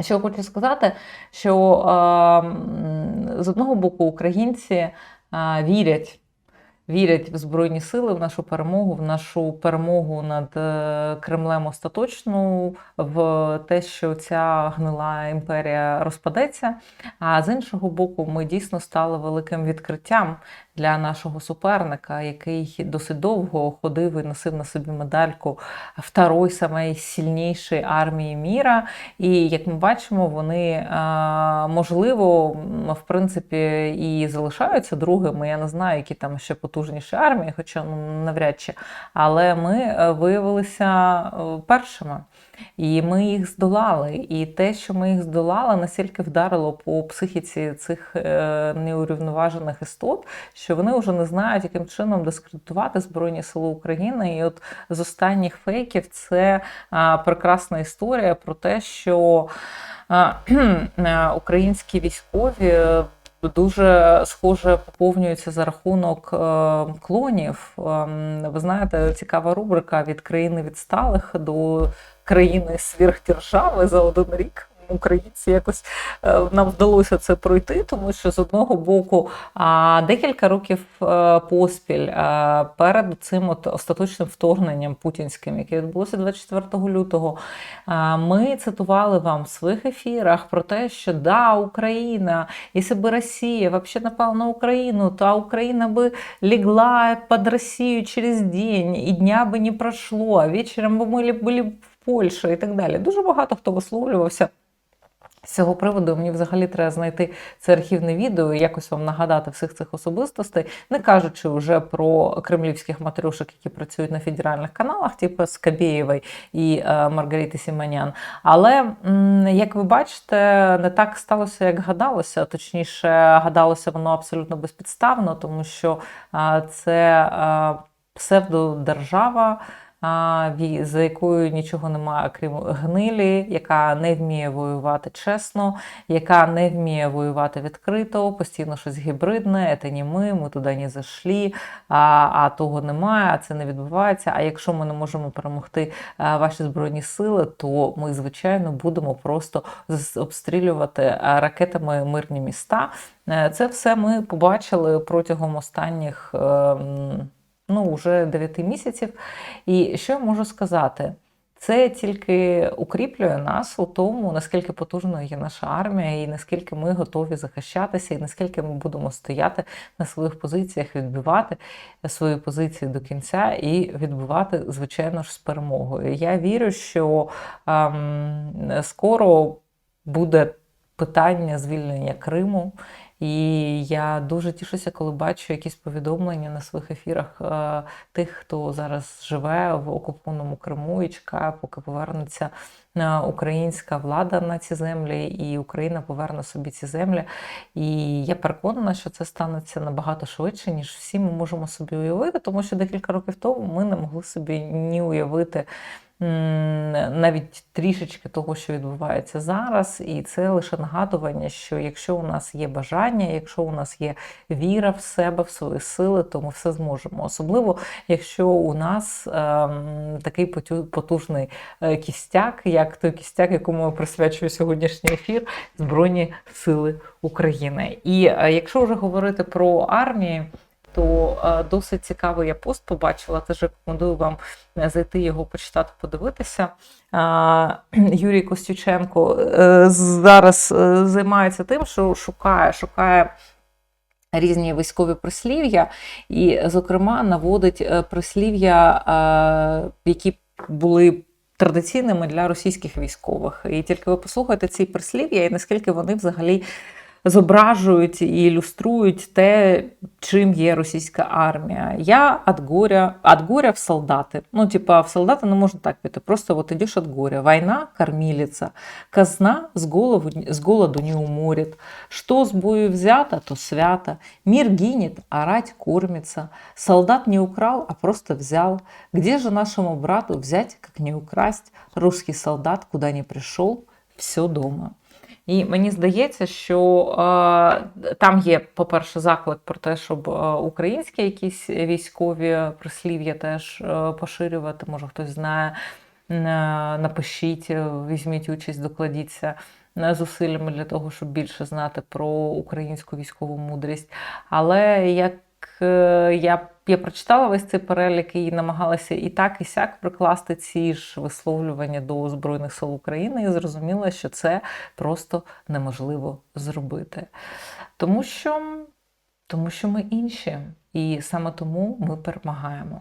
Що хочу сказати, що е, з одного боку українці е, вірять. Вірять в Збройні Сили, в нашу перемогу, в нашу перемогу над е, Кремлем остаточну, в те, що ця гнила імперія розпадеться. А з іншого боку, ми дійсно стали великим відкриттям для нашого суперника, який досить довго ходив і носив на собі медальку второї самої сильнішої армії міра. І як ми бачимо, вони е, можливо, в принципі, і залишаються другими. Я не знаю, які там ще потужніші армії, хоча ну, навряд чи. Але ми е, виявилися е, першими. І ми їх здолали. І те, що ми їх здолали, настільки вдарило по психіці цих неурівноважених істот, що вони вже не знають, яким чином дискредитувати Збройні Сили України. І от з останніх фейків це прекрасна історія про те, що українські військові. Дуже схоже поповнюється за рахунок клонів. Ви знаєте, цікава рубрика від країни відсталих до країни сверхдержави за один рік. Українці якось е, нам вдалося це пройти, тому що з одного боку декілька років е, поспіль е, перед цим от остаточним вторгненням путінським, яке відбулося 24 лютого, ми цитували вам в своїх ефірах про те, що да, Україна, якщо б Росія взагалі напала на Україну, то Україна би легла під Росію через день, і дня би не пройшло, а вечором би ми були в Польщі і так далі. Дуже багато хто висловлювався. З цього приводу мені взагалі треба знайти це архівне відео і якось вам нагадати всіх цих особистостей, не кажучи вже про кремлівських матрюшок, які працюють на федеральних каналах, типу Скабєєвої і е, Маргарити Сіманян. Але як ви бачите, не так сталося, як гадалося. Точніше, гадалося воно абсолютно безпідставно, тому що е, це е, псевдодержава за якою нічого немає, крім гнилі, яка не вміє воювати чесно, яка не вміє воювати відкрито, постійно щось гібридне, це не ми, ми туди не зайшли, а а того немає, а це не відбувається. А якщо ми не можемо перемогти ваші збройні сили, то ми, звичайно, будемо просто обстрілювати ракетами мирні міста. Е, це все ми побачили протягом останніх. Ну, вже 9 місяців. І що я можу сказати? Це тільки укріплює нас у тому, наскільки потужною є наша армія, і наскільки ми готові захищатися, і наскільки ми будемо стояти на своїх позиціях, відбивати свої позиції до кінця і відбувати, звичайно ж, з перемогою. Я вірю, що ем, скоро буде питання звільнення Криму. І я дуже тішуся, коли бачу якісь повідомлення на своїх ефірах е, тих, хто зараз живе в окупованому Криму і чекає, поки повернеться е, українська влада на ці землі, і Україна поверне собі ці землі. І я переконана, що це станеться набагато швидше, ніж всі ми можемо собі уявити, тому що декілька років тому ми не могли собі ні уявити навіть трішечки того, що відбувається зараз, і це лише нагадування, що якщо у нас є бажання, якщо у нас є віра в себе, в свої сили, то ми все зможемо. Особливо, якщо у нас ем, такий потужний е, кістяк, як той кістяк, якому я присвячую сьогоднішній ефір Збройні Сили України. І е, якщо вже говорити про армію то е, досить цікавий я пост побачила. Теж рекомендую вам е, зайти його почитати, подивитися. Юрій Костюченко е, зараз займається тим, що шукає, шукає. Різні військові прислів'я, і, зокрема, наводить прислів'я, які були традиційними для російських військових. І тільки ви послухайте ці прислів'я, і наскільки вони взагалі зображують і ілюструють те, чим є російська армія. Я від горя, від горя в солдати. Ну, типа, в солдата не можна так піти. Просто от ідеш від горя. Війна кормилица, казна з, голову, з голоду не уморит. Что с бою взято, то свято. Мир гинет, а рать кормится. Солдат не украл, а просто взял. Где же нашему брату взять, как не украсть? Русский солдат, куда не пришел, все дома. І мені здається, що е, там є, по-перше, заклик про те, щоб українські якісь військові прислів'я теж поширювати, може хтось знає. напишіть, е, візьміть участь, докладіться е, зусиллями для того, щоб більше знати про українську військову мудрість. Але як я, я прочитала весь цей перелік і намагалася і так, і сяк прикласти ці ж висловлювання до Збройних сил України, і зрозуміла, що це просто неможливо зробити. Тому що, тому що ми інші, і саме тому ми перемагаємо.